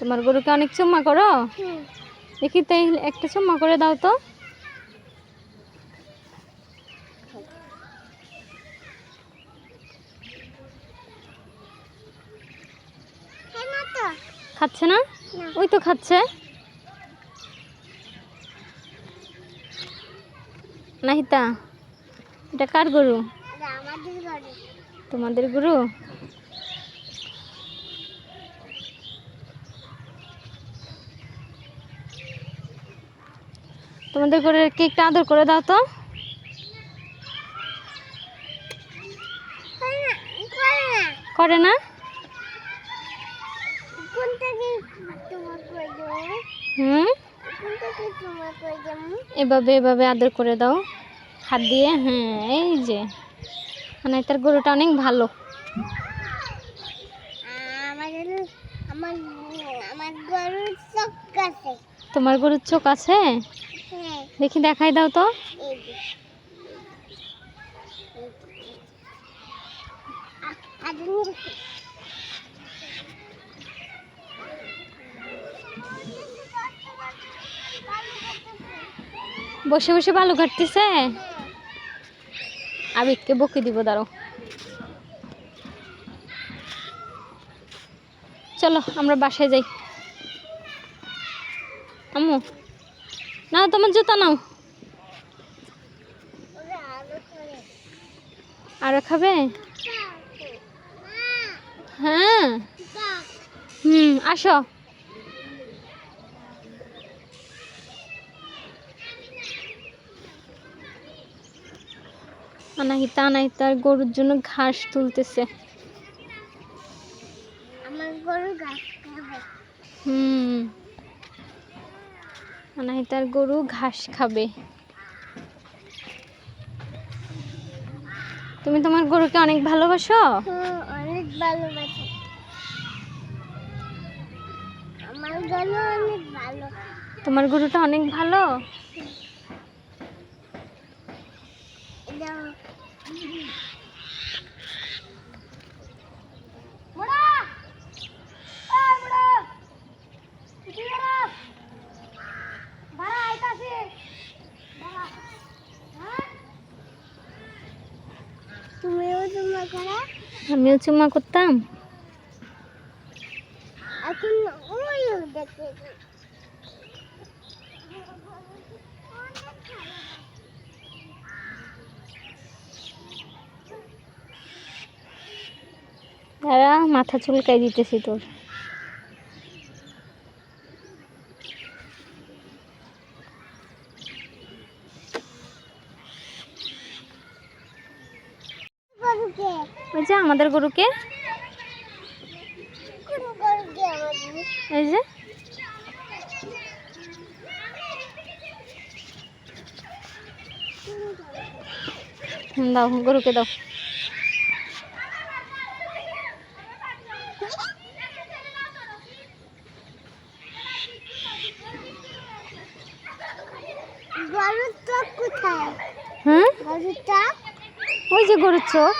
তোমার গরুকে অনেক চুম্মা করো? হুম দেখি তাই একটা চুম্মা করে দাও তো। হ্যাঁ খাচ্ছে না? ওই তো খাচ্ছে। নাহিতা এটা কার গরু? তোমাদের গরু? তোমাদের গরুর কেকটা আদর করে দাও তো। করে না করে করে করে হুম? করে এভাবে এভাবে আদর করে দাও। হাত দিয়ে হ্যাঁ এই যে। মানে তার গরুটা অনেক ভালো। তোমার গরুর চোখ আছে? দেখি দেখাই দাও তো। বসে বসে ভালো কাটতেছে? আবিদকে বকে দিব দাঁড়ো চলো, আমরা বাসায় যাই। আম্মু। তোমার জুতা নাও। আরও খাবে? হ্যাঁ। হুম আসো। আনাহিতা আনাহিতার গরুর জন্য ঘাস তুলতেছে। আমার হুম অনাহিতার গরু ঘাস খাবে। তুমি তোমার গরুকে অনেক ভালোবাসো? অনেক ভালোবাসে। আমার গরু অনেক ভালো। তোমার গরুটা অনেক ভালো এটা তুমিও তোমার করা আমিও চুমা করতাম। দাদা দাঁড়া মাথা চুলকাই দিতেছি তোর গরুকে ওই যে আমাদের গরুকে। এই যে। দাও গরুকে দাও। গরুর চোখ কোথায়? হুম? গরুর চোখ? ওই যে গরুর চোখ।